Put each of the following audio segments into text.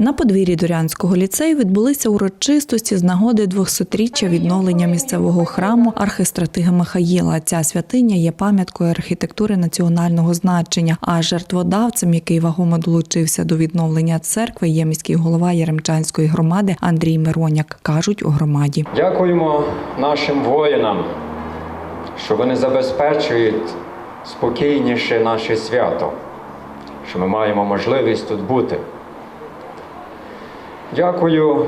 На подвір'ї Дорянського ліцею відбулися урочистості з нагоди 200-річчя відновлення місцевого храму архистратига Михаїла. Ця святиня є пам'яткою архітектури національного значення. А жертводавцем, який вагомо долучився до відновлення церкви, є міський голова Яремчанської громади Андрій Мироняк. кажуть у громаді. Дякуємо нашим воїнам, що вони забезпечують спокійніше наше свято, що ми маємо можливість тут бути. Дякую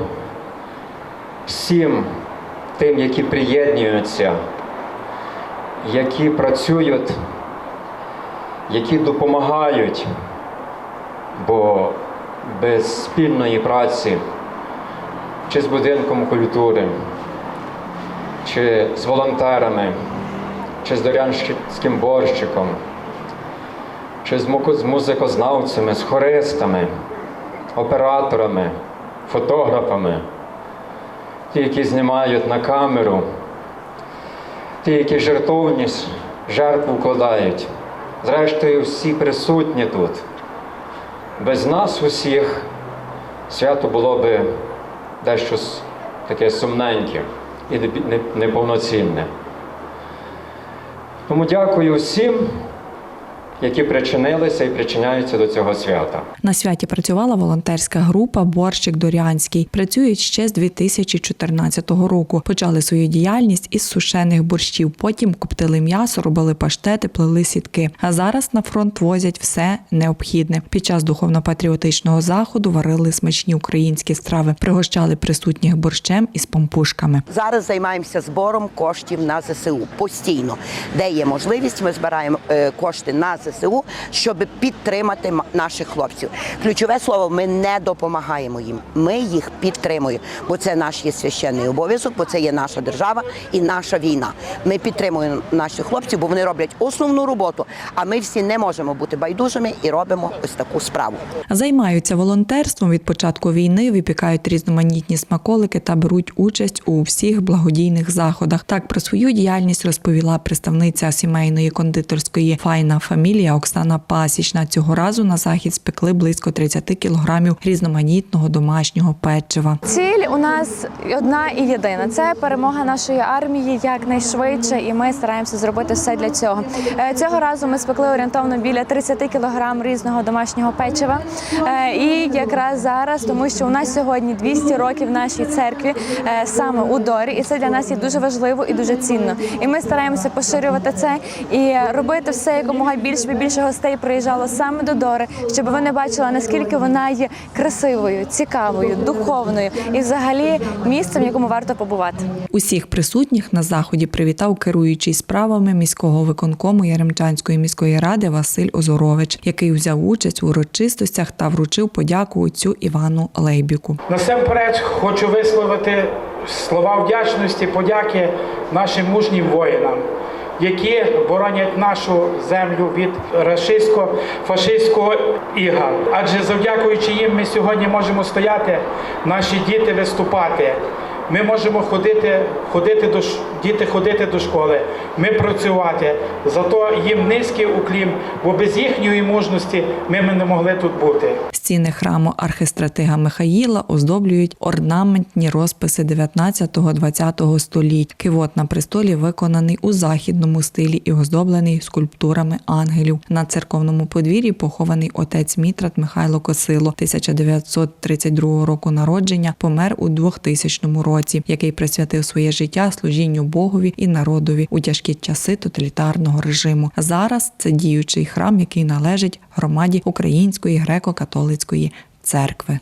всім тим, які приєднуються, які працюють, які допомагають, бо без спільної праці чи з будинком культури, чи з волонтерами, чи з дорянським борщиком, чи з музикознавцями, з хористами, операторами, фотографами, ті, які знімають на камеру, ті, які жертовність, жертву вкладають. Зрештою, всі присутні тут. Без нас усіх свято було би дещо таке сумненьке і не- не- неповноцінне. Тому дякую всім, які причинилися і причиняються до цього свята. На святі працювала волонтерська група Борщик Дорянський. Працюють ще з 2014 року. Почали свою діяльність із сушених борщів. Потім коптили м'ясо, робили паштети, плели сітки. А зараз на фронт возять все необхідне. Під час духовно-патріотичного заходу варили смачні українські страви, пригощали присутніх борщем із пампушками. Зараз займаємося збором коштів на ЗСУ постійно. Де є можливість, ми збираємо е, кошти на ЗСУ, щоб підтримати наших хлопців. Ключове слово: ми не допомагаємо їм. Ми їх підтримуємо, бо це наш є священний обов'язок, бо це є наша держава і наша війна. Ми підтримуємо наших хлопців, бо вони роблять основну роботу. А ми всі не можемо бути байдужими і робимо ось таку справу. Займаються волонтерством від початку війни, випікають різноманітні смаколики та беруть участь у всіх благодійних заходах. Так про свою діяльність розповіла представниця сімейної кондитерської файна фамілія Оксана Пасічна. Цього разу на захід спекли близько 30 кілограмів різноманітного домашнього печива. Ціль у нас одна і єдина це перемога нашої армії якнайшвидше, і ми стараємося зробити все для цього. Е, Цього разу ми спекли орієнтовно біля 30 кілограм різного домашнього печива. Е, І якраз зараз, тому що у нас сьогодні 200 років нашій церкві е, саме у Дорі, і це для нас є дуже важливо і дуже цінно. І ми стараємося поширювати це і робити все якомога більше, щоб більше гостей приїжджало саме до Дори, щоб вони бачили наскільки вона є красивою, цікавою, духовною і взагалі місцем, в якому варто побувати. Усіх присутніх на заході привітав керуючий справами міського виконкому Яремчанської міської ради Василь Озорович, який взяв участь у урочистостях та вручив подяку отцю Івану Лейбіку. Насамперед хочу висловити слова вдячності, подяки нашим мужнім воїнам, які боронять нашу землю від рашистсько-фашистського іга. Адже завдякуючи їм, ми сьогодні можемо стояти, наші діти виступати. Ми можемо ходити, ходити до діти ходити до школи, ми працювати. Зато їм низький уклін, бо без їхньої мужності ми не могли тут бути. Стіни храму архистратига Михаїла оздоблюють орнаментні розписи 19-20 століть. Кивот на престолі виконаний у західному стилі і оздоблений скульптурами ангелів. На церковному подвір'ї похований отець Мітрат Михайло Косило, 1932 року народження, помер у 2000 році, який присвятив своє життя служінню Богові і народові у тяжкі часи тоталітарного режиму. Зараз це діючий храм, який належить громаді Української греко-католицької церкви.